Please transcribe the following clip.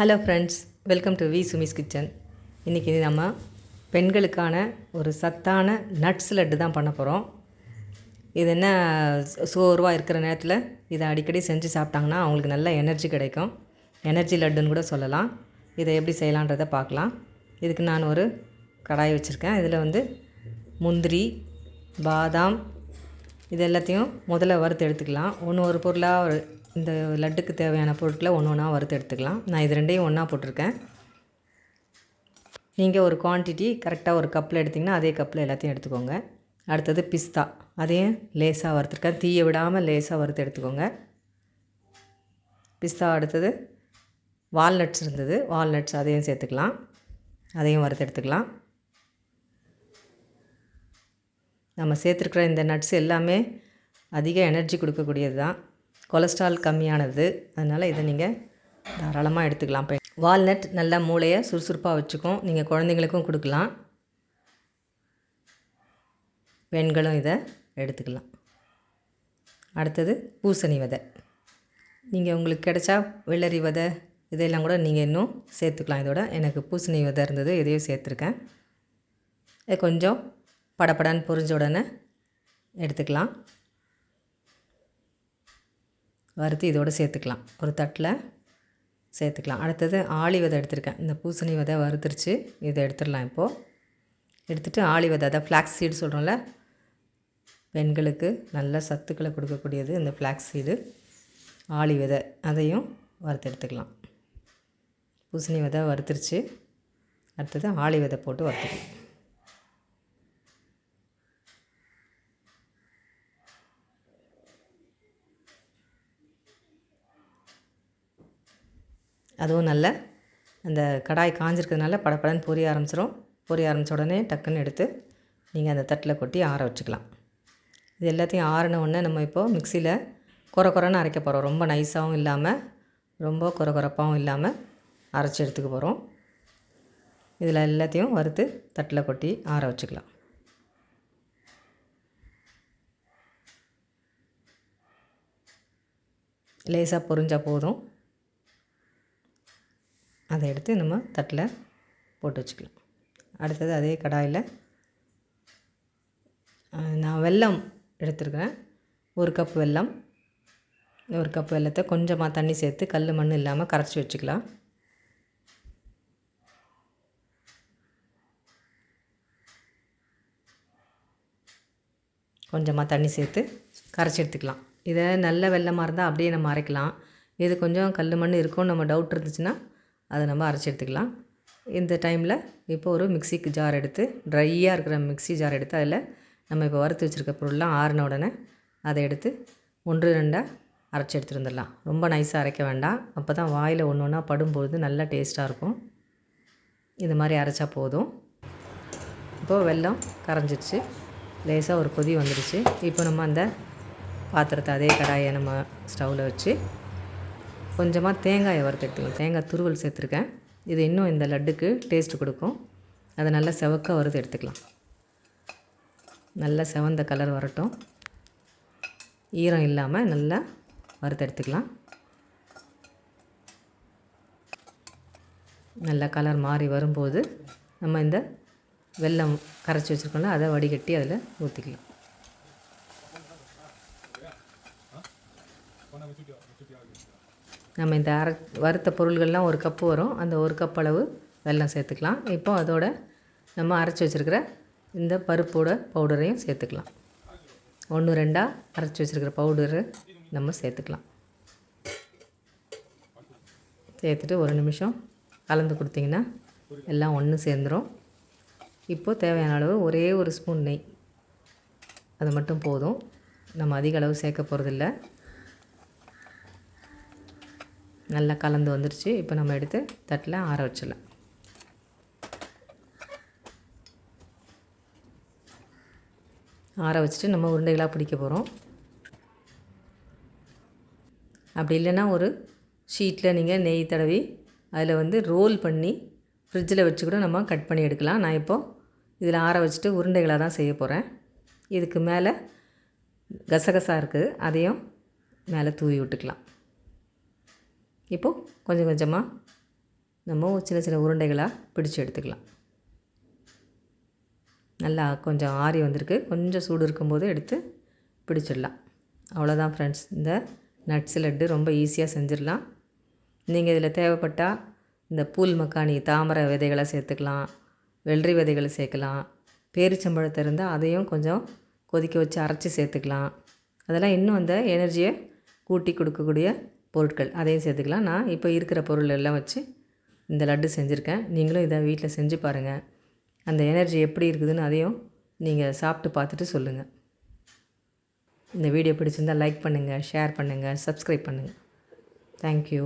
Hello friends welcome to V Sumi's kitchen இன்றைக்கி நம்ம பெண்களுக்கான ஒரு சத்தான நட்ஸ் லட்டு தான் பண்ண போகிறோம் இது என்ன சோர்வாக இருக்கிற நேரத்தில் இதை அடிக்கடி செஞ்சு சாப்பிட்டாங்கன்னா அவங்களுக்கு நல்ல எனர்ஜி கிடைக்கும். எனர்ஜி லட்டுன்னு கூட சொல்லலாம். இதை எப்படி செய்யலான்றதை பார்க்கலாம். இதுக்கு நான் ஒரு கடாய் வச்சுருக்கேன். இதில் வந்து முந்திரி பாதாம் இது எல்லாத்தையும் முதல்ல வறுத்து எடுத்துக்கலாம். ஒன்று ஒரு பொருளாக ஒரு இந்த லட்டுக்கு தேவையான பொருட்களை ஒன்று ஒன்றா வறுத்து எடுத்துக்கலாம். நான் இது ரெண்டையும் ஒன்றா போட்டிருக்கேன். நீங்கள் ஒரு குவான்டிட்டி கரெக்டாக ஒரு கப்பில் எடுத்திங்கன்னா அதே கப்பில் எல்லாத்தையும் எடுத்துக்கோங்க. அடுத்தது பிஸ்தா. அதையும் லேசாக வறுத்துருக்கேன். தீயை விடாமல் லேசாக வறுத்து எடுத்துக்கோங்க. பிஸ்தா அடுத்தது வால்நட்ஸ் இருந்தது. வால்நட்ஸ் அதையும் சேர்த்துக்கலாம். அதையும் வறுத்து எடுத்துக்கலாம். நம்ம சேர்த்துருக்குற இந்த நட்ஸ் எல்லாமே அதிக எனர்ஜி கொடுக்கக்கூடியது தான் கொலஸ்ட்ரால் கம்மியானது. அதனால் இதை நீங்கள் தாராளமாக எடுத்துக்கலாம். இப்போ வால்நட் நல்லா மூளையை சுறுசுறுப்பாக வச்சுக்கும். நீங்கள் குழந்தைங்களுக்கும் கொடுக்கலாம். பெண்களும் இதை எடுத்துக்கலாம். அடுத்தது பூசணி விதை. நீங்கள் உங்களுக்கு கிடைச்சா வெள்ளரி விதை இதையெல்லாம் கூட நீங்கள் இன்னும் சேர்த்துக்கலாம். இதோட எனக்கு பூசணி விதை இருந்தது இதையும் சேர்த்துருக்கேன். இது கொஞ்சம் படப்படன்னு புரிஞ்ச உடனே எடுத்துக்கலாம். வறுத்து இதோடு சேர்த்துக்கலாம். ஒரு தட்டில் சேர்த்துக்கலாம். அடுத்தது ஆளி விதை எடுத்திருக்கேன். இந்த பூசணி விதை வறுத்துருச்சு. இதை எடுத்துடலாம் இப்போது எடுத்துகிட்டு ஆளி விதை அதை ஃப்ளாக்ஸ் சீடு சொல்கிறோம்ல பெண்களுக்கு நல்ல சத்துக்களை கொடுக்கக்கூடியது இந்த ஃப்ளாக்ஸ் சீடு ஆளி விதை அதையும் வறுத்து எடுத்துக்கலாம். பூசணி விதை வறுத்துருச்சு. அடுத்தது ஆளி விதை போட்டு வறுத்துக்கலாம். அதுவும் நல்ல அந்த கடாய் காஞ்சிருக்கிறதுனால படப்படன்னு பொரிய ஆரம்பிச்சிரும். பொரிய ஆரம்பித்த உடனே டக்குன்னு எடுத்து நீங்கள் அந்த தட்டில் கொட்டி ஆற வச்சுக்கலாம். இது எல்லாத்தையும் ஆறின உடனே நம்ம இப்போது மிக்சியில் குறை குறைன்னு அரைக்க போகிறோம் ரொம்ப நைஸாகவும் இல்லாமல் ரொம்ப குறை குறைப்பாகவும் இல்லாமல் அரைச்சி எடுத்துக்க போகிறோம் இதில் எல்லாத்தையும் வறுத்து தட்டில் கொட்டி ஆற வச்சுக்கலாம். லேசாக பொரிஞ்சால் போதும். அதை எடுத்து நம்ம தட்டில் போட்டு வச்சுக்கலாம். அடுத்தது அதே கடாயில் நான் வெல்லம் எடுத்துருக்கிறேன். ஒரு கப் வெல்லம் ஒரு கப் வெல்லத்தை கொஞ்சமாக தண்ணி சேர்த்து கல் மண் இல்லாமல் கரைச்சி வச்சுக்கலாம். கொஞ்சமாக தண்ணி சேர்த்து கரைச்சி எடுத்துக்கலாம். இதை நல்ல வெள்ளமாக இருந்தால் அப்படியே நம்ம அரைக்கலாம். இது கொஞ்சம் கல் மண் இருக்கும்னு நம்ம டவுட் இருந்துச்சுன்னா அதை நம்ம அரைச்சி எடுத்துக்கலாம். இந்த டைமில் இப்போ ஒரு மிக்சிக்கு ஜார் எடுத்து ட்ரையாக இருக்கிற மிக்சி ஜார் எடுத்து அதில் நம்ம இப்போ வறுத்து வச்சுருக்க பொருள்லாம் ஆறின உடனே அதை எடுத்து ஒன்று ரெண்டாக அரைச்சி எடுத்துகிட்டு வந்துடலாம். ரொம்ப நைஸாக அரைக்க வேண்டாம். அப்போ தான் வாயில் ஒன்று ஒன்றா படும்பொழுது நல்லா டேஸ்ட்டாக இருக்கும். இது மாதிரி அரைச்சா போதும். இப்போது வெல்லம் கரைஞ்சிருச்சு. லேசாக ஒரு கொதி வந்துடுச்சு இப்போ நம்ம அந்த பாத்திரத்தை அதே கடாயை நம்ம ஸ்டவ்வில் வச்சு கொஞ்சமாக தேங்காயை வறுத்து எடுத்துக்கலாம் தேங்காய் துருவல் சேர்த்துருக்கேன். இது இன்னும் இந்த லட்டுக்கு டேஸ்ட் கொடுக்கும். அதை நல்லா செவக்க வறுத்து எடுத்துக்கலாம். நல்லா செவந்த கலர் வரட்டும். ஈரம் இல்லாமல் நல்லா வறுத்து எடுத்துக்கலாம். நல்லா கலர் மாறி வரும்போது நம்ம இந்த வெல்லம் கரைச்சி வச்சுருக்கோம்ல அதை வடிகட்டி அதில் ஊற்றிக்கலாம் நம்ம இந்த அரை வறுத்த பொருள்கள்லாம் ஒரு கப்பு வரும். அந்த ஒரு கப் அளவு வெல்லம் சேர்த்துக்கலாம். இப்போ அதோட நம்ம அரைச்சி வச்சுருக்கிற இந்த பருப்போட பவுடரையும் சேர்த்துக்கலாம். ஒன்று ரெண்டாக அரைச்சி வச்சுருக்கிற பவுடரு நம்ம சேர்த்துக்கலாம். சேர்த்துட்டு ஒரு நிமிஷம் கலந்து கொடுத்திங்கன்னா எல்லாம் ஒன்று சேர்ந்துடும் இப்போது தேவையான அளவு ஒரே ஒரு ஸ்பூன் நெய். அது மட்டும் போதும். நம்ம அதிக அளவு சேர்க்க போகிறதில்ல நல்லா கலந்து வந்துருச்சு. இப்போ நம்ம எடுத்து தட்டில் ஆற வச்சிடலாம். ஆற வச்சுட்டு நம்ம உருண்டைகளாக பிடிக்க போகிறோம் அப்படி இல்லைன்னா ஒரு ஷீட்டில் நீங்கள் நெய் தடவி அதில் வந்து ரோல் பண்ணி ஃப்ரிட்ஜில் வச்சு கூட நம்ம கட் பண்ணி எடுக்கலாம். நான் இப்போது இதில் ஆற வச்சுட்டு உருண்டைகளாக தான் செய்ய போகிறேன் இதுக்கு மேலே கசகசா இருக்குது. அதையும் மேலே தூவி விட்டுக்கலாம். இப்போது கொஞ்சம் கொஞ்சமாக நம்ம சின்ன சின்ன உருண்டைகளாக பிடிச்சி எடுத்துக்கலாம். நல்லா கொஞ்சம் ஆறி வந்திருக்கு. கொஞ்சம் சூடு இருக்கும்போது எடுத்து பிடிச்சிடலாம். அவ்வளோதான் ஃப்ரெண்ட்ஸ் இந்த நட்ஸ் லட்டு ரொம்ப ஈஸியாக செஞ்சிடலாம். நீங்கள் இதில் தேவைப்பட்டால் இந்த பூல் மக்காணி தாமரை விதைகளை சேர்த்துக்கலாம். வெள்ளரி விதைகளை சேர்க்கலாம். பேரிச்சம்பழத்தை இருந்தால் அதையும் கொஞ்சம் கொதிக்க வச்சு அரைச்சி சேர்த்துக்கலாம். அதெல்லாம் இன்னும் அந்த எனர்ஜியை கூட்டி கொடுக்கக்கூடிய பொருட்கள் அதையும் சேர்த்துக்கலாம். நான் இப்போ இருக்கிற பொருள் எல்லாம் வச்சு இந்த லட்டு செஞ்சுருக்கேன். நீங்களும் இதை வீட்டில் செஞ்சு பாருங்கள் அந்த எனர்ஜி எப்படி இருக்குதுன்னு அதையும் நீங்கள் சாப்பிட்டு பார்த்துட்டு சொல்லுங்கள் இந்த வீடியோ பிடிச்சிருந்தால் லைக் பண்ணுங்கள் ஷேர் பண்ணுங்கள் சப்ஸ்கிரைப் பண்ணுங்கள் தேங்க்யூ